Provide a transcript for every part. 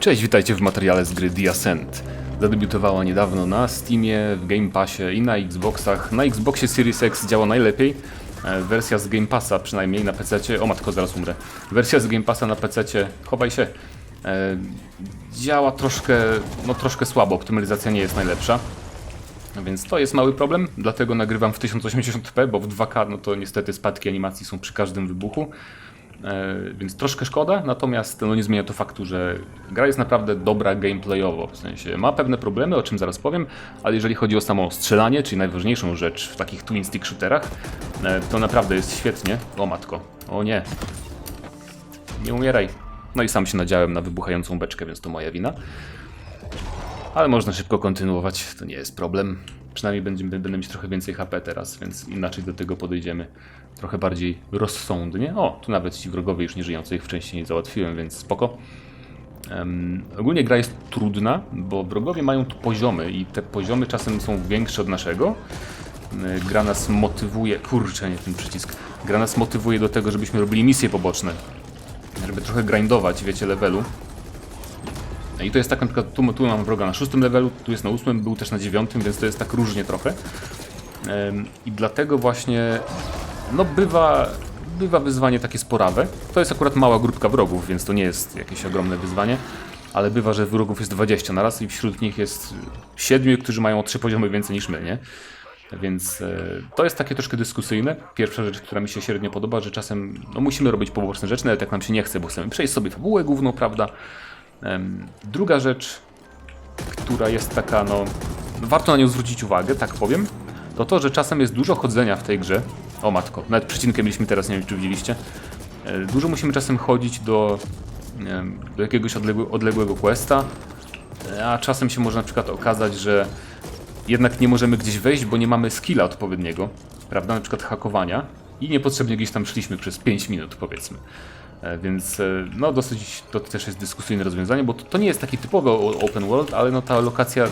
Cześć, witajcie w materiale z gry The Ascent. Zadebiutowała niedawno na Steamie, w Game Passie i na Xboxach. Na Xboxie Series X działa najlepiej. E, Wersja z Game Passa, przynajmniej na PC. O matko, zaraz umrę. Wersja z Game Passa na PC, chowaj się. e, Działa troszkę, no troszkę słabo, optymalizacja nie jest najlepsza. Więc to jest mały problem, dlatego nagrywam w 1080p, bo w 2K no to niestety spadki animacji są przy każdym wybuchu. E, więc troszkę szkoda, natomiast no nie zmienia to faktu, że gra jest naprawdę dobra gameplayowo, w sensie ma pewne problemy, o czym zaraz powiem, ale jeżeli chodzi o samo strzelanie, czyli najważniejszą rzecz w takich twin stick shooterach, e, to naprawdę jest świetnie. O matko, o nie. Nie umieraj. No i sam się nadziałem na wybuchającą beczkę, więc to moja wina. Ale można szybko kontynuować, to nie jest problem. Przynajmniej będziemy, będę mieć trochę więcej HP teraz, więc inaczej do tego podejdziemy trochę bardziej rozsądnie. O, tu nawet ci wrogowie już nie żyjący ich wcześniej załatwiłem, więc spoko. Em, ogólnie gra jest trudna, bo wrogowie mają tu poziomy i te poziomy czasem są większe od naszego. Gra nas motywuje, kurczę, nie ten przycisk. Gra nas motywuje do tego, żebyśmy robili misje poboczne. Żeby trochę grindować, wiecie, levelu. I to jest tak na przykład, tu, tu mam wroga na szóstym levelu, tu jest na ósmym, był też na dziewiątym, więc to jest tak różnie trochę. I dlatego właśnie, no bywa, bywa wyzwanie takie sporawe. To jest akurat mała grupka wrogów, więc to nie jest jakieś ogromne wyzwanie. Ale bywa, że wrogów jest 20 na raz i wśród nich jest 7, którzy mają o 3 poziomy więcej niż my, nie? Więc e, to jest takie troszkę dyskusyjne. Pierwsza rzecz, która mi się średnio podoba, że czasem no, musimy robić poboczne rzeczy, nawet jak nam się nie chce, bo chcemy przejść sobie fabułę główną, prawda? Druga rzecz, która jest taka, no, warto na nią zwrócić uwagę, tak powiem, to to, że czasem jest dużo chodzenia w tej grze. O matko, nawet przecinkę mieliśmy teraz, nie wiem czy widzieliście. E, Dużo musimy czasem chodzić do, do jakiegoś odległe, odległego questa, e, a czasem się może na przykład okazać, że jednak nie możemy gdzieś wejść, bo nie mamy skilla odpowiedniego, prawda, na przykład hakowania i niepotrzebnie gdzieś tam szliśmy przez 5 minut powiedzmy. E, Więc e, no dosyć to też jest dyskusyjne rozwiązanie, bo to, to nie jest taki typowy open world, ale no ta lokacja,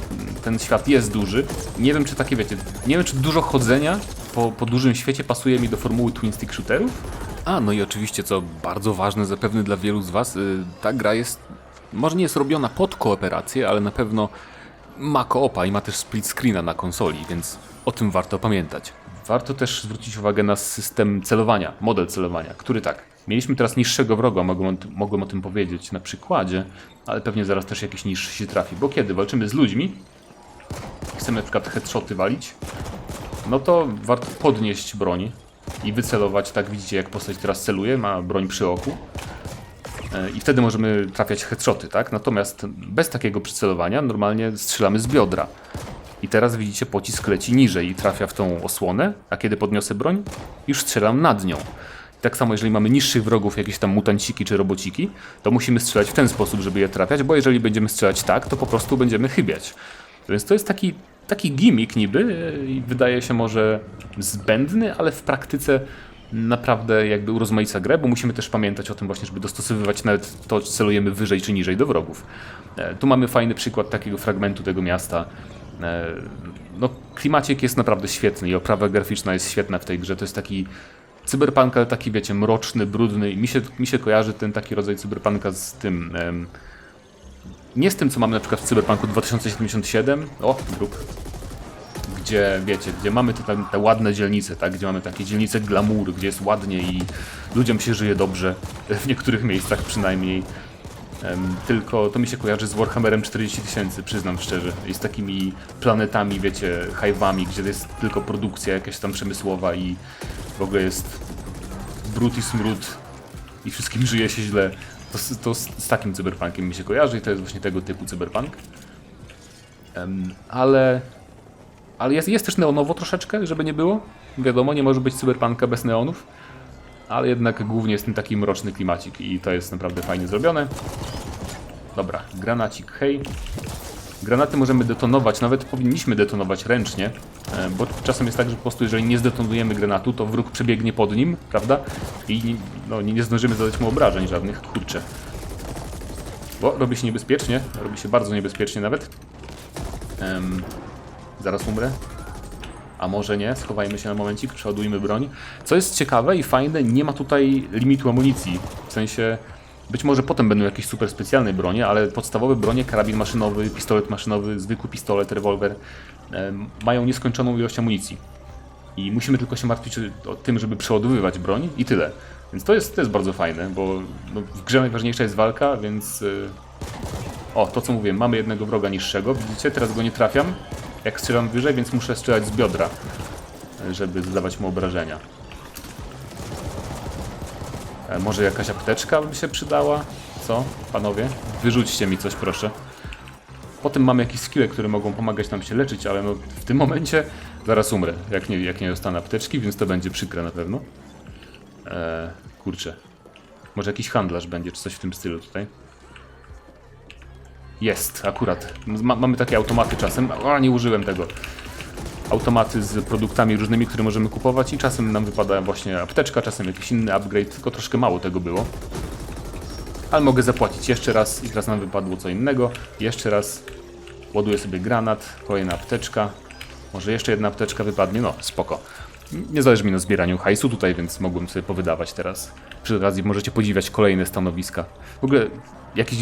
ten świat jest duży. Nie wiem czy takie wiecie, nie wiem czy dużo chodzenia po, po dużym świecie pasuje mi do formuły twin stick shooterów. A no i oczywiście co bardzo ważne zapewne dla wielu z was, y, ta gra jest może nie jest robiona pod kooperację, ale na pewno ma koopa i ma też split screena na konsoli, więc o tym warto pamiętać. Warto też zwrócić uwagę na system celowania, model celowania, który tak, mieliśmy teraz niższego wroga, mogłem, mogłem o tym powiedzieć na przykładzie, ale pewnie zaraz też jakiś niższy się trafi, bo kiedy walczymy z ludźmi, chcemy na przykład headshoty walić, no to warto podnieść broń i wycelować, tak widzicie jak postać teraz celuje, ma broń przy oku, E, i wtedy możemy trafiać headshoty, tak? Natomiast bez takiego przycelowania normalnie strzelamy z biodra. I teraz widzicie, pocisk leci niżej i trafia w tą osłonę, a kiedy podniosę broń, już strzelam nad nią. I tak samo, jeżeli mamy niższych wrogów, jakieś tam mutanciki czy robociki, to musimy strzelać w ten sposób, żeby je trafiać, bo jeżeli będziemy strzelać tak, to po prostu będziemy chybiać. Więc to jest taki, taki gimmick niby e, wydaje się może zbędny, ale w praktyce naprawdę jakby urozmaica grę, bo musimy też pamiętać o tym właśnie, żeby dostosowywać nawet to, czy celujemy wyżej czy niżej do wrogów. E, Tu mamy fajny przykład takiego fragmentu tego miasta. E, No, klimacik jest naprawdę świetny i oprawa graficzna jest świetna w tej grze. To jest taki cyberpunk, ale taki wiecie, mroczny, brudny i mi się, mi się kojarzy ten taki rodzaj cyberpunka z tym... nie z tym, co mamy na przykład w Cyberpunku 2077. O, druk gdzie wiecie, gdzie mamy te, te ładne dzielnice, tak? Gdzie mamy takie dzielnice glamour, gdzie jest ładnie i ludziom się żyje dobrze, w niektórych miejscach przynajmniej. Tylko to mi się kojarzy z Warhammerem 40 tysięcy, przyznam szczerze. I z takimi planetami, wiecie, hajwami, gdzie jest tylko produkcja jakaś tam przemysłowa i w ogóle jest brud i smród i wszystkim żyje się źle. To, to z, z takim cyberpunkiem mi się kojarzy i to jest właśnie tego typu cyberpunk. Ale ale jest, jest też neonowo troszeczkę, żeby nie było. Wiadomo, nie może być cyberpunka bez neonów. Ale jednak głównie jest ten taki mroczny klimacik i to jest naprawdę fajnie zrobione. Dobra, granacik, hej. Granaty możemy detonować, nawet powinniśmy detonować ręcznie, e, bo czasem jest tak, że po prostu jeżeli nie zdetonujemy granatu, to wróg przebiegnie pod nim, prawda? I no, nie zdążymy zadać mu obrażeń żadnych, kurczę. Bo robi się niebezpiecznie, robi się bardzo niebezpiecznie nawet. Zaraz umrę. A może nie, schowajmy się na momencik, przeładujmy broń. Co jest ciekawe i fajne, nie ma tutaj limitu amunicji. W sensie Być może potem będą jakieś super specjalne bronie, ale podstawowe bronie, karabin maszynowy, pistolet maszynowy, zwykły pistolet, rewolwer, mają nieskończoną ilość amunicji. I musimy tylko się martwić o tym, żeby przeładowywać broń i tyle. Więc to jest, to jest bardzo fajne, bo no, w grze najważniejsza jest walka, więc... y, O, to co mówiłem, mamy jednego wroga niższego, widzicie? Teraz go nie trafiam, jak strzelam wyżej, więc muszę strzelać z biodra, żeby zadawać mu obrażenia. E, Może jakaś apteczka by się przydała? Co, panowie? Wyrzućcie mi coś, proszę. Potem mamy jakieś skille, które mogą pomagać nam się leczyć, ale no w tym momencie zaraz umrę, jak nie, jak nie dostanę apteczki, więc to będzie przykre na pewno. Eee, kurczę. Może jakiś handlarz będzie, czy coś w tym stylu tutaj. Jest, akurat. Ma, mamy takie automaty czasem. A, nie użyłem tego. Automaty z produktami różnymi, które możemy kupować i czasem nam wypada właśnie apteczka, czasem jakiś inny upgrade, tylko troszkę mało tego było. Ale mogę zapłacić jeszcze raz i teraz nam wypadło co innego. Jeszcze raz ładuję sobie granat, kolejna apteczka. Może jeszcze jedna apteczka wypadnie, no spoko. Nie zależy mi na zbieraniu hajsu tutaj, więc mogłem sobie powydawać teraz. Przy okazji możecie podziwiać kolejne stanowiska. W ogóle jakieś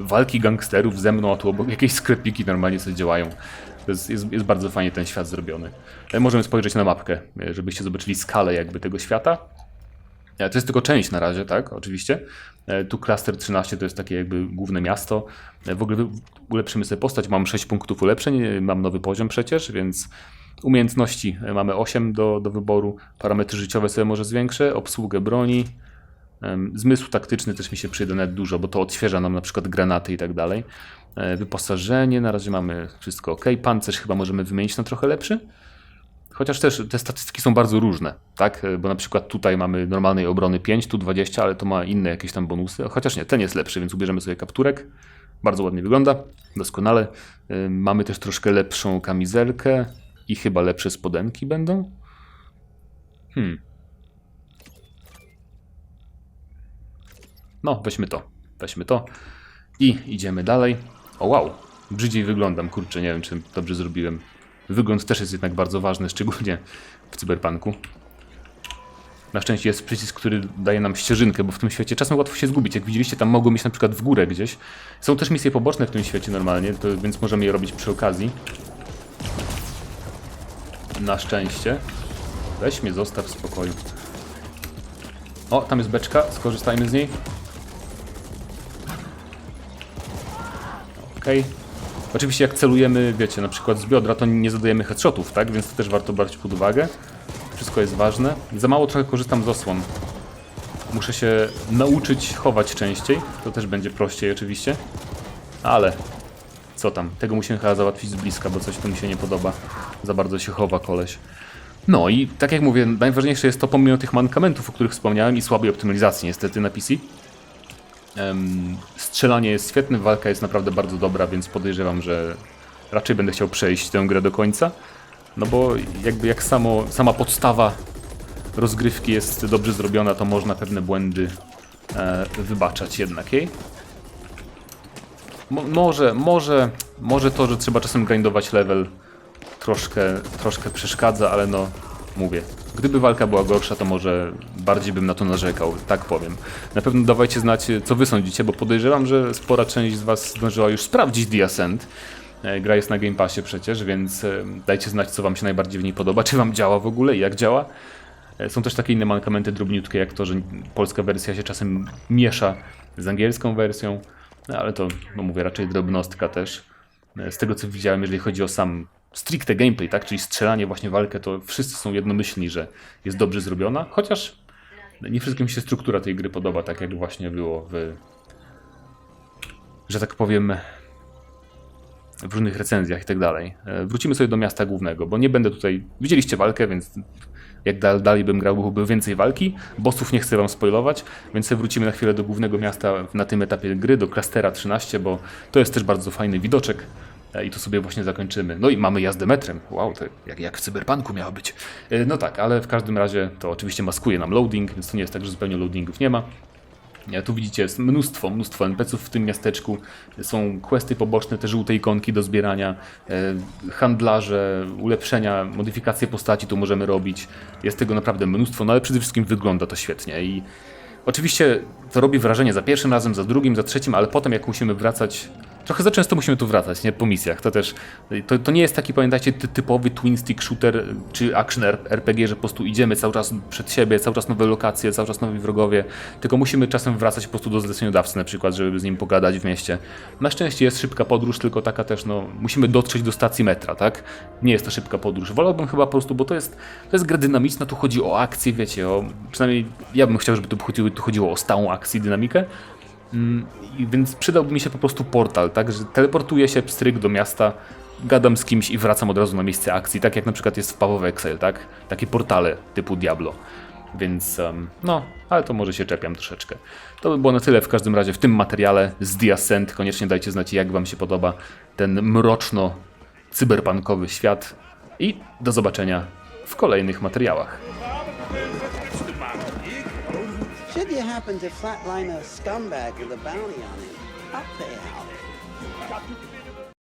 walki gangsterów ze mną, a tu obok jakieś sklepiki normalnie sobie działają. Jest, jest, jest bardzo fajnie ten świat zrobiony. E, Możemy spojrzeć na mapkę, e, żebyście zobaczyli skalę jakby tego świata. E, To jest tylko część na razie, tak? Oczywiście. Tu Cluster 13 to jest takie jakby główne miasto. W ogóle ulepszymy sobie postać. Mam 6 punktów ulepszeń, mam nowy poziom przecież, więc umiejętności mamy 8 do, do wyboru. Parametry życiowe sobie może zwiększę, obsługę broni. Zmysł taktyczny też mi się przyda nawet dużo, bo to odświeża nam na przykład granaty i tak dalej. E, Wyposażenie, na razie mamy wszystko ok. Pancerz chyba możemy wymienić na trochę lepszy. Chociaż też te statystyki są bardzo różne, tak? Bo na przykład tutaj mamy normalnej obrony 5, tu 20, ale to ma inne jakieś tam bonusy. Chociaż nie, ten jest lepszy, więc ubierzemy sobie kapturek. Bardzo ładnie wygląda, doskonale. Y, Mamy też troszkę lepszą kamizelkę i chyba lepsze spodenki będą. Hmm. No, weźmy to. Weźmy to. I idziemy dalej. O wow, brzydziej wyglądam, kurczę, nie wiem czy dobrze zrobiłem. Wygląd też jest jednak bardzo ważny, szczególnie w cyberpunku. Na szczęście jest przycisk, który daje nam ścieżynkę, bo w tym świecie czasem łatwo się zgubić. Jak widzieliście, tam mogą mieć na przykład w górę gdzieś. Są też misje poboczne w tym świecie normalnie, to, więc możemy je robić przy okazji. Na szczęście. Weź mnie, zostaw w spokoju. O, tam jest beczka, skorzystajmy z niej. Okej. Oczywiście jak celujemy, wiecie, na przykład z biodra, to nie zadajemy headshotów, tak? Więc to też warto brać pod uwagę. Wszystko jest ważne. Za mało trochę korzystam z osłon. Muszę się nauczyć chować częściej. To też będzie prościej oczywiście. Ale co tam? Tego musimy chyba załatwić z bliska, bo coś tu mi się nie podoba. Za bardzo się chowa koleś. No i tak jak mówię, najważniejsze jest to pomimo tych mankamentów, o których wspomniałem i słabej optymalizacji niestety na PC. Strzelanie jest świetne, walka jest naprawdę bardzo dobra, więc podejrzewam, że raczej będę chciał przejść tę grę do końca. No bo jakby jak samo, sama podstawa rozgrywki jest dobrze zrobiona, to można pewne błędy e, wybaczać jednak jej. Mo, może, może, może to, że trzeba czasem grindować level troszkę, troszkę przeszkadza, ale no mówię. Gdyby walka była gorsza, to może bardziej bym na to narzekał, tak powiem. Na pewno dawajcie znać, co wy sądzicie, bo podejrzewam, że spora część z was zdążyła już sprawdzić The Ascent. E, Gra jest na Game Passie przecież, więc e, dajcie znać, co wam się najbardziej w niej podoba, czy wam działa w ogóle i jak działa. E, Są też takie inne mankamenty drobniutkie, jak to, że polska wersja się czasem miesza z angielską wersją, no, ale to, no mówię, raczej drobnostka też. Z tego co widziałem, jeżeli chodzi o sam stricte gameplay, tak, czyli strzelanie, właśnie walkę, to wszyscy są jednomyślni, że jest dobrze zrobiona, chociaż nie wszystkim się struktura tej gry podoba, tak jak właśnie było w, że tak powiem, w różnych recenzjach i tak dalej. E, Wrócimy sobie do miasta głównego, bo nie będę tutaj. Widzieliście walkę, więc jak dal, dalej bym grał, byłoby więcej walki. Bossów nie chcę wam spoilować, więc wrócimy na chwilę do głównego miasta na tym etapie gry, do Clustera 13, bo to jest też bardzo fajny widoczek. E, I to sobie właśnie zakończymy. No i mamy jazdę metrem. Wow, to jak, jak w cyberpunku miało być. E, No tak, ale w każdym razie to oczywiście maskuje nam loading, więc to nie jest tak, że zupełnie loadingów nie ma. E, Tu widzicie jest mnóstwo, mnóstwo NPC-ów w tym miasteczku. Są questy poboczne, te żółte ikonki do zbierania, handlarze, ulepszenia, modyfikacje postaci tu możemy robić. Jest tego naprawdę mnóstwo, no ale przede wszystkim wygląda to świetnie i Oczywiście to robi wrażenie za pierwszym razem, za drugim, za trzecim, ale potem jak musimy wracać, trochę za często musimy tu wracać, nie? Po misjach, to też, to, to nie jest taki, pamiętajcie, ty, typowy twin stick shooter czy action RPG, że po prostu idziemy cały czas przed siebie, cały czas nowe lokacje, cały czas nowi wrogowie, tylko musimy czasem wracać po prostu do zleceniodawcy na przykład, żeby z nim pogadać w mieście. Na szczęście jest szybka podróż, tylko taka też, no, musimy dotrzeć do stacji metra, tak? Nie jest to szybka podróż. Wolałbym chyba po prostu, bo to jest, to jest gra dynamiczna, tu chodzi o akcję, wiecie, o, przynajmniej ja bym chciał, żeby tu chodziło, tu chodziło o stałą akcję dynamikę, więc przydałby mi się po prostu portal, tak, że teleportuję się pstryk do miasta, gadam z kimś i wracam od razu na miejsce akcji, tak jak na przykład jest w Paweł Excel, tak? Takie portale typu Diablo. Więc em, no, ale to może się czepiam troszeczkę. To by było na tyle w każdym razie w tym materiale z The Ascent. Koniecznie dajcie znać jak wam się podoba ten mroczno cyberpunkowy świat i do zobaczenia w kolejnych materiałach. Should you happen to flatline a scumbag with a bounty on him, I'll pay out.